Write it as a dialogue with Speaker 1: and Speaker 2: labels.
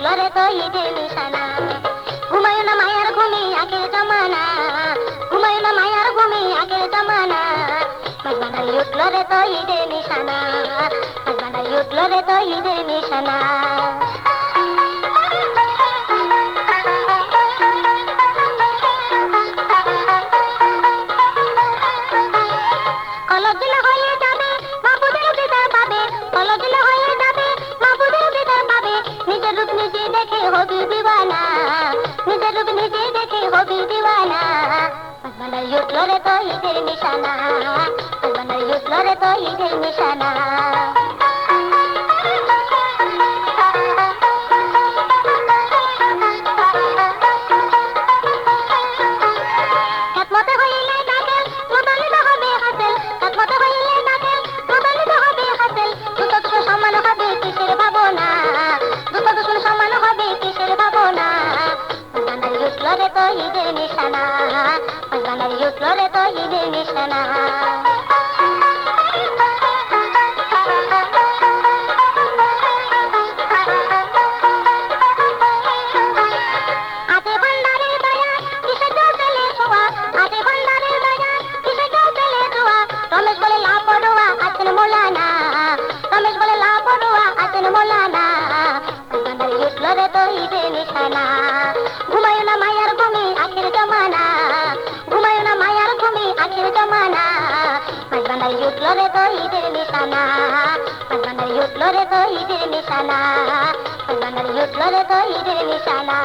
Speaker 1: বাঙালি উঠল রে তো ঈদের নিশানা ঘুমায় না মায়ার ঘুমি আখের জমানা ঘুমায় না মায়ার ঘুমি আখের জমানা বাঙালি উঠল রে হয়ে देखे हो भी दीवाना निजर रूप निजे देखे हो भी दीवाना मन युद्ध तो ही निशाना। मन युद्ध लड़े तो ही निशाना। আতে ভান্ডারের দয়া, কিসে চলে ছোঁয়া রমেশ বলে লাপড়ুয়া আছেন মোলানা। রমেশ বলে লাপড়ুয়া আছেন মোলানা। বান্দারি উঠল রে তো ঈদের নিশানা। বান্দারি উঠল রে তো ঈদের নিশানা বান্দারি উঠল রে তো ঈদের নিশানা বান্দারি উঠল রে তো ঈদের নিশানা।